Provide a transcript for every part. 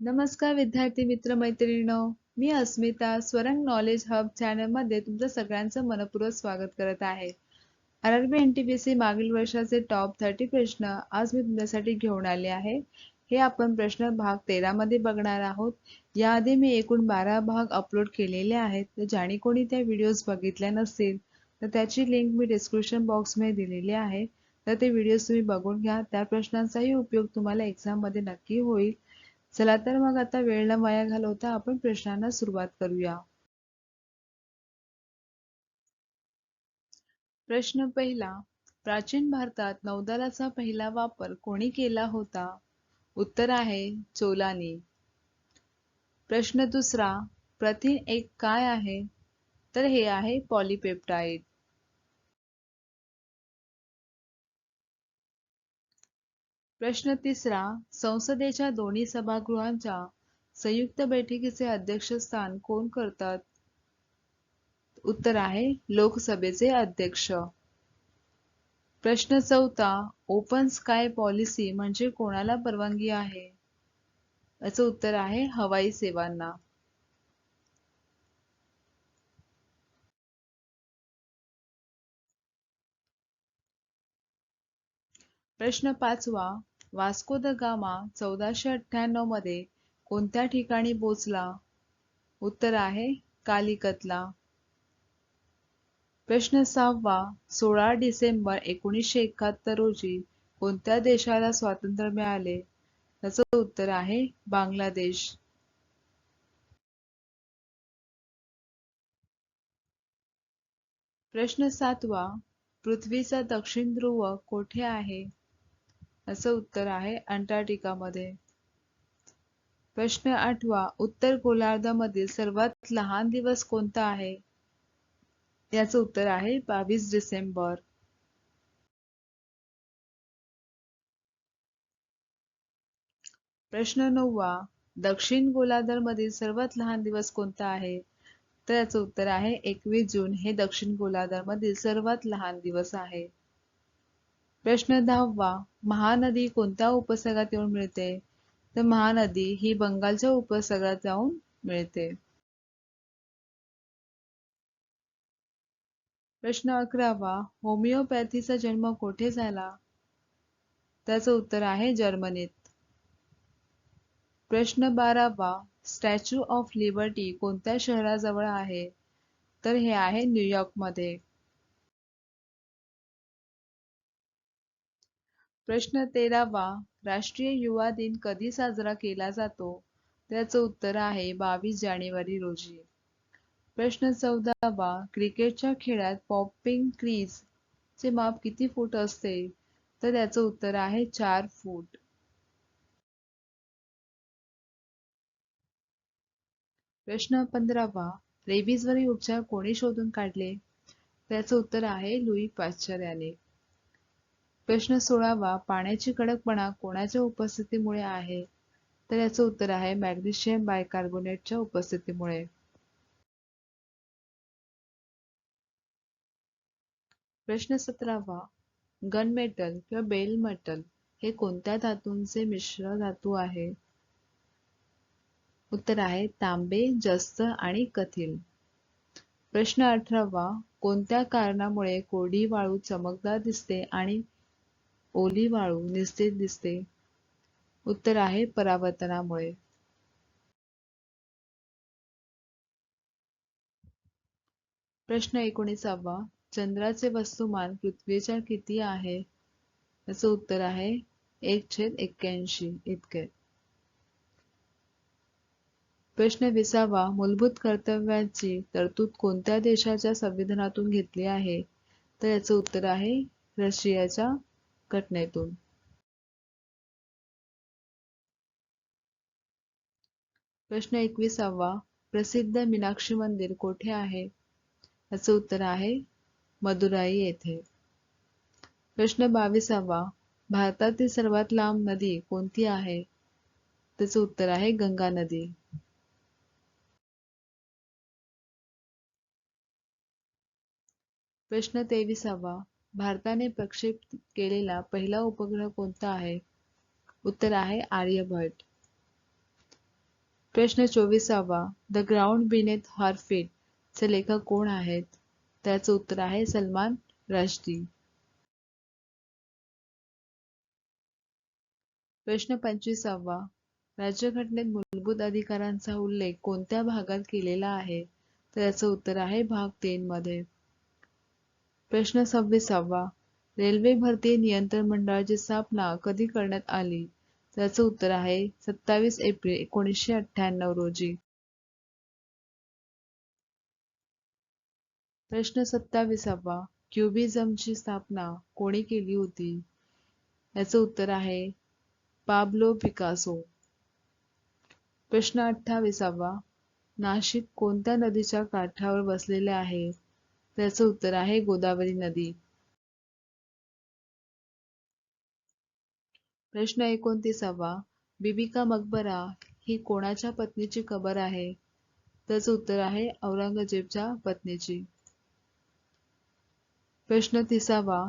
नमस्कार विद्यार्थी मित्र मैत्रिणींनो मी अस्मिता स्वरंग नॉलेज हब चॅनलमध्ये तुमचं सगळ्यांचं मनपूर्वक स्वागत करत आहे. R R B N T P C मागील वर्षाचे टॉप थर्टी प्रश्न आज मी तुमच्यासाठी घेऊन आले आहे. हे आपण प्रश्न भाग तेरामध्ये बघणार आहोत. याआधी मी एकूण बारा भाग अपलोड केलेले आहेत. तर ज्याने कोणी त्या व्हिडिओज बघितल्या नसतील तर त्याची लिंक मी डिस्क्रिप्शन बॉक्समध्ये दिलेली आहे. तर ते व्हिडिओज तुम्ही बघून घ्या. त्या प्रश्नांचाही उपयोग तुम्हाला एक्झाममध्ये नक्की होईल. चला तर मग आता वेळ न वाया घालवता आपण प्रश्नांना सुरुवात करूया. प्रश्न पहिला प्राचीन भारतात नौदलाचा पहिला वापर कोणी केला होता? उत्तर आहे चोलानी. प्रश्न दुसरा प्रथिन एक काय आहे? तर हे आहे पॉलिपेप्टाइड. प्रश्न तिसरा संसदेच्या दोन्ही सभागृहांच्या संयुक्त बैठकीचे अध्यक्षस्थान कोण करतात? उत्तर आहे लोकसभेचे अध्यक्ष. प्रश्न चौथा ओपन स्काय पॉलिसी म्हणजे कोणाला परवानगी आहे? याचं उत्तर आहे हवाई सेवांना. प्रश्न पाचवा वास्को द गामा चौदाशे अठ्ठ्याण्णवमध्ये कोणत्या ठिकाणी पोचला उत्तर आहे कालिकतला. प्रश्न सहावा सोळा डिसेंबर एकोणीसशे एकाहत्तर रोजी कोणत्या देशाला स्वातंत्र्य मिळाले? त्याचं उत्तर आहे बांगलादेश. प्रश्न सातवा पृथ्वीचा दक्षिण ध्रुव कोठे आहे? असं उत्तर आहे अंटार्क्टिकामध्ये. प्रश्न आठवा उत्तर गोलार्धामधील सर्वात लहान दिवस कोणता आहे? याचं उत्तर आहे बावीस डिसेंबर. प्रश्न नववा दक्षिण गोलार्धामधील सर्वात लहान दिवस कोणता आहे? तर याचं उत्तर आहे एकवीस जून हे दक्षिण गोलार्धामधील सर्वात लहान दिवस आहे. प्रश्न दहावा महानदी कोणत्या उपसर्गात येऊन मिळते? तर महानदी ही बंगालच्या उपसागरात जाऊन मिळते. प्रश्न अकरावा होमिओपॅथीचा जन्म कोठे झाला? त्याचं उत्तर आहे जर्मनीत. प्रश्न बारावा स्टॅच्यू ऑफ लिबर्टी कोणत्या शहराजवळ आहे? तर हे आहे न्यूयॉर्कमध्ये. प्रश्न तेरावा. राष्ट्रीय युवा दिन कधी साजरा केला जातो? त्याचं उत्तर आहे बावीस जानेवारी रोजी. प्रश्न चौदावा. क्रिकेटच्या खेळात पॉपिंग क्रीज चे माप किती फूट असते? तर त्याचं उत्तर आहे चार फूट. प्रश्न पंधरावा. रेबीजवरील उपचार कोणी शोधून काढले? त्याचं उत्तर आहे लुई पाश्चर याने प्रश्न सोळावा पाण्याची कडकपणा कोणाच्या उपस्थितीमुळे आहे? तर याचं उत्तर आहे मॅग्नेशियम बायकार्बोनेटच्या उपस्थितीमुळे. प्रश्न सतरावा गन मेटल किंवा बेल मेटल हे कोणत्या धातूंचे मिश्र धातू आहे? उत्तर आहे तांबे जस्त आणि कथिल. प्रश्न अठरावा कोणत्या कारणामुळे कोरडी वाळू चमकदार दिसते आणि ओली वाळू निस्तेज दिसते. उत्तर आहे परावर्तनामुळे. प्रश्न एकोणीसावा. चंद्राचे वस्तुमान पृथ्वीच्या किती आहे? याचं उत्तर आहे एक छेद एक्क्याऐंशी इतके. प्रश्न विसावा. मूलभूत कर्तव्याची तरतूद कोणत्या देशाच्या संविधानातून घेतली आहे? तर याचं उत्तर आहे रशियाच्या घटनेतून प्रश्न एकविसावा. प्रसिद्ध मीनाक्षी मंदिर कोठे आहे? याचं उत्तर आहे मदुराई येथे. प्रश्न बावीसावा. भारतातील सर्वात लांब नदी कोणती आहे? त्याचं उत्तर आहे गंगा नदी. प्रश्न तेविसावा. भारताने प्रक्षेप केलेला पहिला उपग्रह कोणता आहे? उत्तर आहे आर्यभट्ट. प्रश्न चोवीसावा. द ग्राउंड बिनेथ हर चे लेखक कोण आहेत? त्याचं उत्तर आहे सलमान रश्दी. प्रश्न पंचवीसावा. राज्यघटनेत मूलभूत अधिकारांचा उल्लेख कोणत्या भागात केलेला आहे? तर याचं उत्तर आहे भाग तीन मध्ये प्रश्न सव्वीसावा. रेल्वे भरती नियंत्रण मंडळाची स्थापना कधी करण्यात आली? त्याचं उत्तर आहे सत्तावीस एप्रिल एकोणीसशे अठ्ठ्याण्णव रोजी. प्रश्न सत्तावीसावा. क्युबिझमची स्थापना कोणी केली होती? याचं उत्तर आहे पाब्लो पिकासो. प्रश्न अठ्ठावीसावा. नाशिक कोणत्या नदीच्या काठावर वसलेले आहे? त्याचं उत्तर आहे गोदावरी नदी. प्रश्न एकोणतीसावा. बिबिका मकबरा ही कोणाच्या पत्नीची कबर आहे? त्याचं उत्तर आहे औरंगजेबच्या पत्नीची. प्रश्न तिसावा.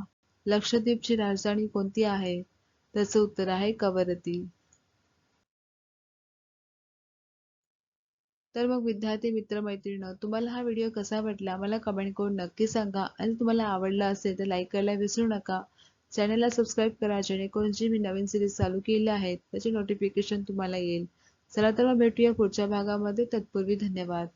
लक्षद्वीपची राजधानी कोणती आहे? त्याचं उत्तर आहे कवरती. तर मग विद्यार्थी मित्र मैत्रिणी तुम्हाला हा व्हिडिओ कसा वाटला? मला कमेंट करून नक्की सांगा. आणि तुम्हाला आवडला असेल तर लाईक करायला विसरू नका. चॅनलला सबस्क्राईब करा जेणेकरून जी मी नवीन सिरीज चालू केली आहेत त्याचे नोटिफिकेशन तुम्हाला येईल. चला तर मग भेटूया पुढच्या भागामध्ये. तत्पूर्वी धन्यवाद.